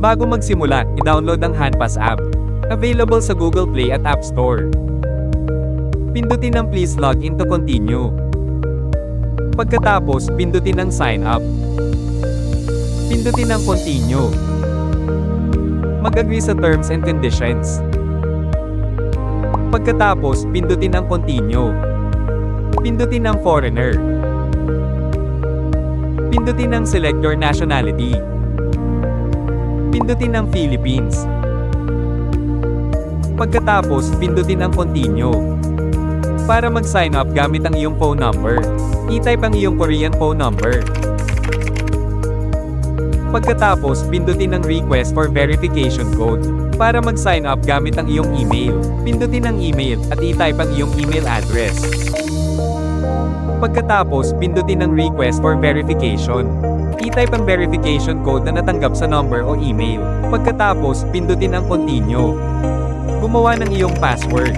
Bago magsimula, i-download ang Handpass app. Available sa Google Play at App Store. Pindutin ang Please Log in to continue. Pagkatapos, pindutin ang Sign Up. Pindutin ang Continue. Mag-agree sa Terms and Conditions. Pagkatapos, pindutin ang Continue. Pindutin ang Foreigner. Pindutin ang Select Your Nationality. Pindutin ang Philippines. Pagkatapos, pindutin ang Continue. Para mag-sign up gamit ang iyong phone number, i-type ang iyong Korean phone number. Pagkatapos, pindutin ang Request for Verification Code. Para mag-sign up gamit ang iyong email, pindutin ang email at i-type ang iyong email address. Pagkatapos, pindutin ang Request for Verification. I-type ang verification code na natanggap sa number o email. Pagkatapos, pindutin ang Continue. Gumawa ng iyong password.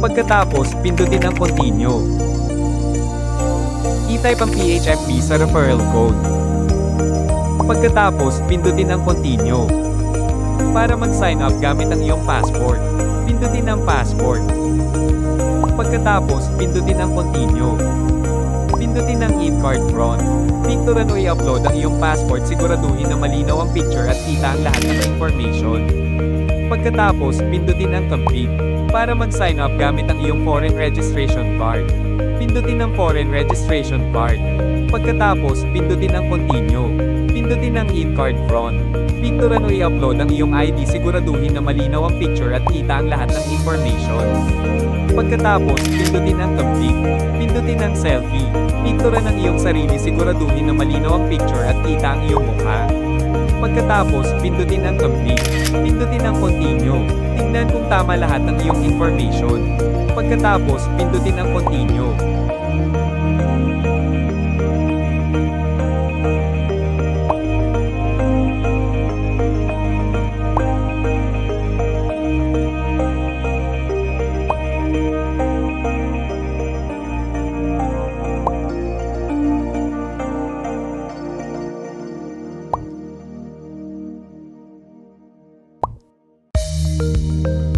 Pagkatapos, pindutin ang Continue. I-type ang PHFP sa referral code. Pagkatapos, pindutin ang Continue. Para mag-sign up gamit ang iyong passport, pindutin ang passport. Pagkatapos, pindutin ang Continue. Pindutin ang e-card front. Picturean o i-upload ang iyong passport siguraduhin na malinaw ang picture at kita ang lahat ng information. Pagkatapos, pindutin ang complete. Para mag-sign up gamit ang iyong foreign registration card. Pindutin ang foreign registration card. Pagkatapos, pindutin ang continue. Pindutin ang e-card front. Picturean o i-upload ang iyong ID siguraduhin na malinaw ang picture at kita ang lahat ng information. Pagkatapos, pindutin ang complete. Pindutin ang selfie. Picturean ang iyong sarili siguraduhin na malinaw ang picture at kita ang iyong mukha. Pagkatapos, pindutin ang complete. Pindutin ang continue. Tingnan kung tama lahat ng iyong information. Pagkatapos, pindutin ang continue. Música